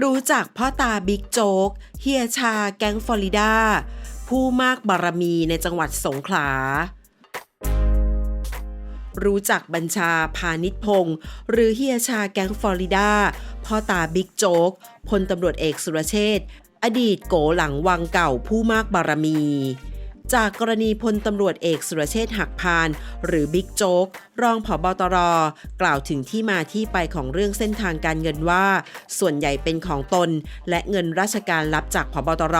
รู้จักพ่อตาบิ๊กโจ๊ก เฮียชาแก๊งฟลอริดา ผู้มากบารมีในจังหวัดสงขลา รู้จักบัญชาพาณิชพงศ์หรือเฮียชาแก๊งฟลอริดา พ่อตาบิ๊กโจ๊กพลตำรวจเอกสุรเชษฐ์อดีตโกหลังวังเก่าผู้มากบารมี จากกรณีพลตำรวจเอกสุรเชษฐ์หักพาน หรือบิ๊กโจ๊กรองผบตร กล่าวถึงที่มาที่ไปของเรื่องเส้นทางการเงินว่า ส่วนใหญ่เป็นของตน และเงินราชการรับจากผบตร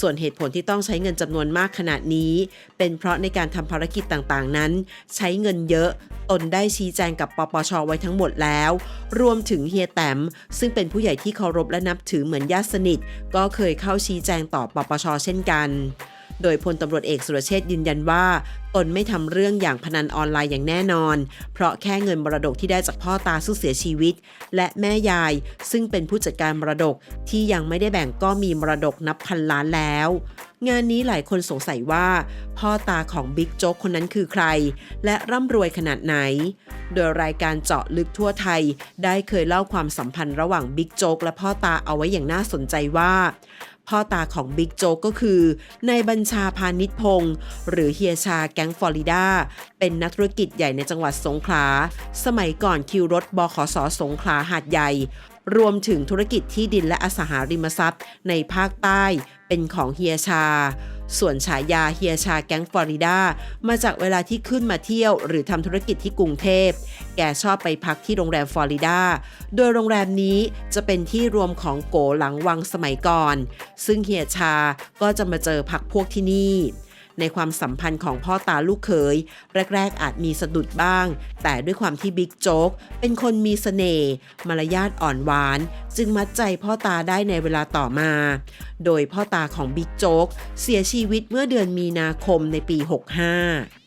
ส่วนเหตุผลที่ต้องใช้เงินจำนวนมากขนาดนี้ เป็นเพราะในการทำภารกิจต่างๆ นั้น ใช้เงินเยอะ ตนได้ชี้แจงกับปปชไว้ทั้งหมดแล้ว รวมถึงเฮียแตมซึ่งเป็นผู้ใหญ่ที่เคารพและนับถือเหมือนญาติสนิท ก็เคยเข้าชี้แจงต่อปปชเช่นกัน โดยพลตำรวจเอกสุรเชษยืนยันว่า ตนไม่ทำเรื่องอย่างพนันออนไลน์อย่างแน่นอน เพราะแค่เงินมรดกที่ได้จากพ่อตาซึ่งเสียชีวิต และแม่ยาย ซึ่งเป็นผู้จัดการมรดกที่ยังไม่ได้แบ่งก็มีมรดกนับพันล้านแล้ว งานนี้หลายคนสงสัยว่า พ่อตาของบิ๊กโจ๊กคนนั้นคือใคร และร่ำรวยขนาดไหน โดยรายการเจาะลึกทั่วไทย ได้เคยเล่าความสัมพันธ์ระหว่างบิ๊กโจ๊กและพ่อตาเอาไว้อย่างน่าสนใจว่า พ่อตาของบิ๊กโจ๊กก็คือนายบัญชาพานิชพงศ์หรือเฮียชาแก๊งฟลอริดา เป็นนักธุรกิจใหญ่ในจังหวัดสงขลา สมัยก่อนคิวรถบขสสงขลาหาดใหญ่ รวมถึงธุรกิจที่ดินและอสังหาริมทรัพย์ในภาคใต้ เป็นของเฮียชา ส่วนฉายาเฮียชาแก๊งฟลอริดา มาจากเวลาที่ขึ้นมาเที่ยว หรือทำธุรกิจที่กรุงเทพ แกชอบไปพักที่โรงแรมฟลอริดา โดยโรงแรมนี้จะเป็นที่รวมของโกหลังวังสมัยก่อน ซึ่งเฮียชาก็จะมาเจอพักพวกที่นี่ ในความสัมพันธ์ของพ่อตาลูกเขย แรก ๆ อาจมีสะดุดบ้าง แต่ด้วยความที่บิ๊กโจ๊กเป็นคนมีเสน่ห์มารยาทอ่อนหวาน จึงมัดใจพ่อตาได้ในเวลาต่อมา โดยพ่อตาของบิ๊กโจ๊กเสียชีวิตเมื่อเดือนมีนาคมในปี 65